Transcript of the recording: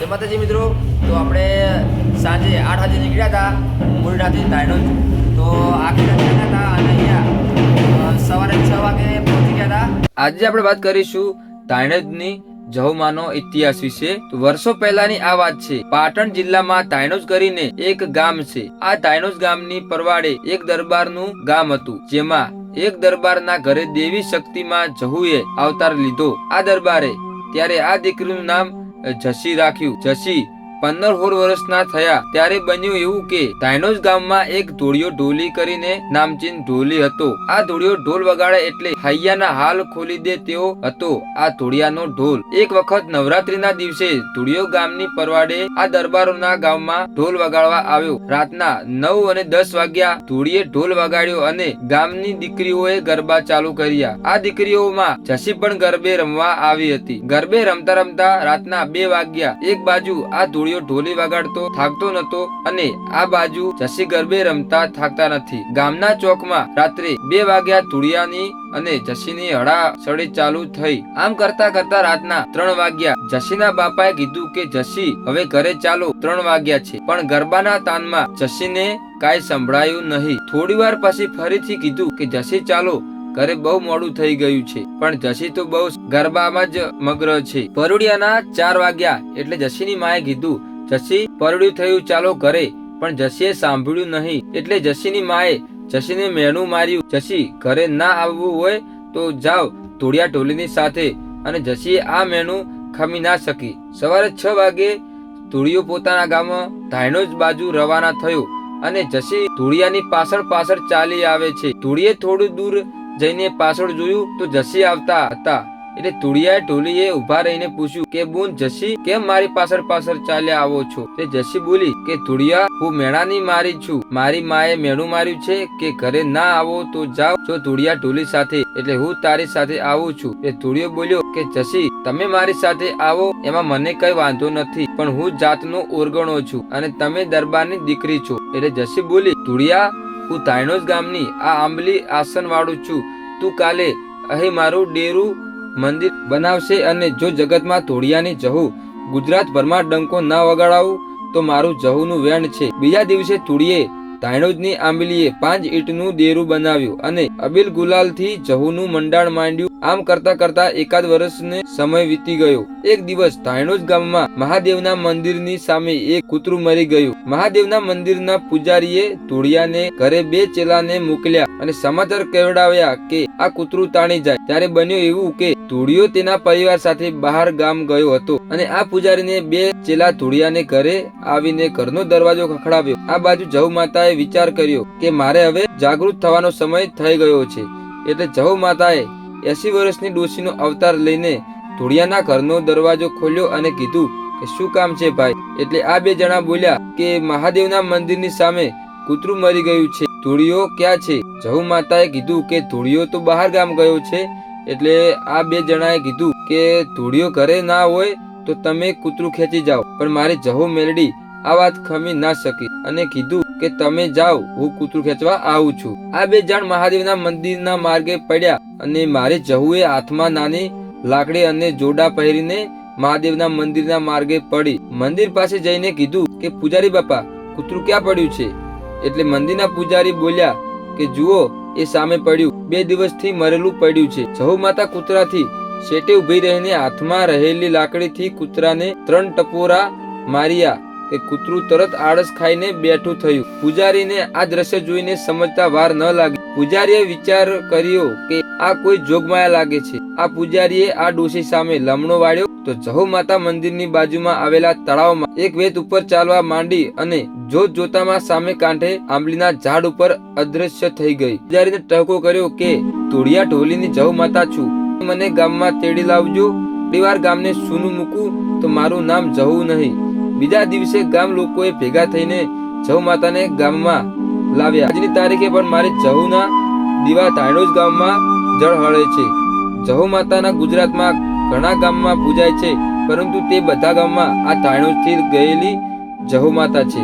જય માતાજી મિત્રો. તો આપણે સાંજે આઠ વાગે નીકળ્યા હતા. મુરડાથી તાયણોજ તો આખી રાત ગયા હતા અને અહીંયા સવારે છ વાગે પહોંચી ગયા હતા. આજે આપણે વાત કરીશું તાયણોજની જહુમાનો ઇતિહાસ વિશે. વર્ષો પહેલાની આ વાત છે. પાટણ જિલ્લામાં તાયણોજ કરીને એક ગામ છે. આ તાયણોજ ગામની પરવાડે એક દરબારનું ગામ હતું, જેમાં એક દરબારના ઘરે દેવી શક્તિમાં જહુએ અવતાર લીધો. આ દરબારે ત્યારે આ દીકરીનું નામ જસી રાખ્યું. જસી. પંદર સોળ વર્ષના થયા ત્યારે બન્યું એવું કે તાયનોજ ગામમાં એક ધોળિયો ઢોલી કરીને નામચીન ઢોલી હતો. આ ધોળિયો ઢોલ વગાડે એટલે હૈયાના હાલ ખોલી દે તેવો હતો. આ ધોળિયાનો ઢોલ એક વખત નવરાત્રીના દિવસે ધોળિયો ગામની પરવાડે આ દરબારોના ગામમાં ઢોલ વગાડવા આવ્યો. રાતના નવ અને દસ વાગ્યા ધોળીએ ઢોલ વગાડ્યો અને ગામની દીકરીઓએ ગરબા ચાલુ કર્યા. આ દીકરીઓમાં જસી પણ ગરબે રમવા આવી હતી. ગરબે રમતા રમતા રાતના બે વાગ્યા એક બાજુ આ ધોળિયો ઢોલી વગાડતો, થાકતો નતો અને આ બાજુ જસી ગરબે રમતા થાકતા નથી. ગામના ચોકમાં રાત્રે બે વાગ્યા ધોળિયાની અને જસીની હડા સળી ચાલુ થઈ. આમ કરતા કરતા રાતના ત્રણ વાગ્યા. જસીના બાપાએ કીધું કે, જસી, હવે ઘરે ચાલો, ત્રણ વાગ્યા છે. પણ ગરબાના તાનમાં જસીને કાંઈ સંભળાયું નહીં. થોડી વાર પછી ફરીથી કીધું કે, જસી, ચાલો, ઘરે બહુ મોડું થઈ ગયું છે. પણ જસી તો બહુ ગરબામાં જ મગ્ર છે. પરુડિયાના ચાર વાગ્યા એટલે જસીની માએ કીધું જસી પરડ્યું થયું, ચાલો ઘરે. પણ જસીએ સાંભળ્યું નહીં. એટલે જસીની માએ જસીને મેણું માર્યું. જસી ઘરે ના આવવું હોય તો જાઓ ધોળિયા ઢોલીની સાથે. અને જસીએ આ મેણું ખમી ના શકી. સવારે છ વાગે ધોળિયો પોતાના ગામમાં ધાયણો જ બાજુ રવાના થયો. અને જસી ધૂળિયાની પાછળ પાછળ ચાલી આવે છે. ધોળિયે થોડું દૂર જઈને પાછળ જોયું તો જસી આવતા હતા. એટલે તુળિયાએ ટોલીએ ઊભા રહીને પૂછ્યું કે, બુન, જસી, કેમ મારી પાછળ પાછળ ચાલ્યા આવો છો? તે જસી બોલી કે, તુળિયા, હું મેણાની મારી છું. મારી માએ મેણું માર્યું છે કે ઘરે ના આવો તો જાઓ. જો તુળિયા ટોલી સાથે, એટલે હું તારી સાથે આવું છું. એ તુળિયો બોલ્યો કે, જસી, તમે મારી સાથે આવો, એમાં મને કઈ વાંધો નથી, પણ હું જાતનો ઓરગણો છું અને તમે દરબારની દીકરી છો. એટલે જસી બોલી, તુળિયા, હું તાયણોજ ગામની આ આંબલી આસન વાળું છું. તું કાલે અહીં મારું ડેરું મંદિર બનાવશે અને જો જગતમાં ધોળિયાની જહુ ગુજરાત ભરમાં ડંકો ના વગાડાવું, તો મારું જહુનું વેણ છે. બીજા દિવસે ધૂળીએ તાયણોજની આંબલીએ પાંચ ઈંટનું દેરું બનાવ્યું અને અબિલ ગુલાલથી જહુનું મંડાણ માંડ્યું. આમ કરતા કરતા એકાદ વર્ષને સમય વીતી ગયો. એક દિવસ તાયણોજ ગામમાં મહાદેવના મંદિરની સામે એક કૂતરું મરી ગયું. મહાદેવના મંદિરના પૂજારીએ ધોળિયાને ઘરે બે ચેલાને મોકલ્યા અને સમાચાર કહેવડાવ્યા કે આ કૂતરું તાણી જાય. ત્યારે બન્યું એવું કે ધોળિયો તેના પરિવાર સાથે બહાર ગામ ગયો હતો અને આ પૂજારીને બે ચેલા ધૂળિયાને ઘરે આવીને ઘરનો દરવાજો ખખડાવ્યો. આ બાજુ જહુ માતાએ વિચાર કર્યો કે મારે હવે જાગૃત થવાનો સમય થઈ ગયો છે. એટલે જહુ માતાએ એસી વર્ષની ડોશીનો અવતાર લઈને ધૂળિયાના ઘરનો દરવાજો ખોલ્યો અને કીધું કે શું કામ છે ભાઈ? એટલે આ બે જણા બોલ્યા કે મહાદેવના મંદિરની સામે કૂતરું મરી ગયું છે. ધૂળિયો ક્યાં છે? જહુ માતાએ કીધું કે ધૂળિયો તો બહાર ગામ ગયો છે. એટલે આ બે જણાએ કીધું કે ધોળિયો ઘરે ના હોય તો તમે કૂતરું ખેંચી જાઓ, પણ મારી જહુ મેલડી, આ વાત ખમી ના શકી. અને કીધું કે તમે જાઓ, હું કૂતરું ખેંચવા આવું છું. આ બે જણ મહાદેવના મંદિરના માર્ગે પડ્યા અને મારી જહુએ હાથમાં નાની લાકડી અને જોડા પહેરીને મહાદેવના મંદિરના માર્ગે પડી. મંદિર પાસે જઈને કીધું કે, પૂજારી બાપા, કૂતરું ક્યાં પડ્યું છે? એટલે મંદિરના પૂજારી બોલ્યા કે, જુઓ, એ સામે પડ્યું. બે દિવસથી મરેલું પડ્યું છે. જહુ માતા કૂતરાથી શેટે ઊભી રહીને હાથમાં રહેલી લાકડીથી કૂતરાને ત્રણ ટપોરા માર્યા કે કૂતરું તરત આળસ ખાઈને બેઠું થયું. પૂજારીને આ દ્રશ્ય જોઈને સમજતા વાર ન લાગી. પૂજારીએ વિચાર કર્યો કે આ કોઈ જોગમાયા લાગે છે. આ પૂજારીએ આ ડોશી સામે લમણો વાળ્યો તો જહુ માતા મંદિરની બાજુમાં આવેલા તળાવમાં એક વેત ઉપર ચાલવા માંડી અને જોત જોતામાં સામે કાંઠે આંબલીના ઝાડ ઉપર અદ્રશ્ય થઈ ગઈ. પૂજારીને ટહકો કર્યો કે તોડિયા ઢોલીની જહુ માતા છું. મને ગામમાં તેડી લાવજો. પરિવાર ગામને સૂનું મૂકું તો મારું નામ જહુ નહીં. બીજા દિવસે ગામ લોકોએ ભેગા થઈને જહુ માતાને ગામમાં લાવ્યા. આજની તારીખે પણ મારી જહુના દીવા તાણોજ ગામમાં જળ હળે છે. જહુ માતાના ગુજરાતમાં ઘણા ગામમાં પૂજાય છે, પરંતુ તે બધા ગામમાં આ તાણોજથી ગયેલી જહુ માતા છે.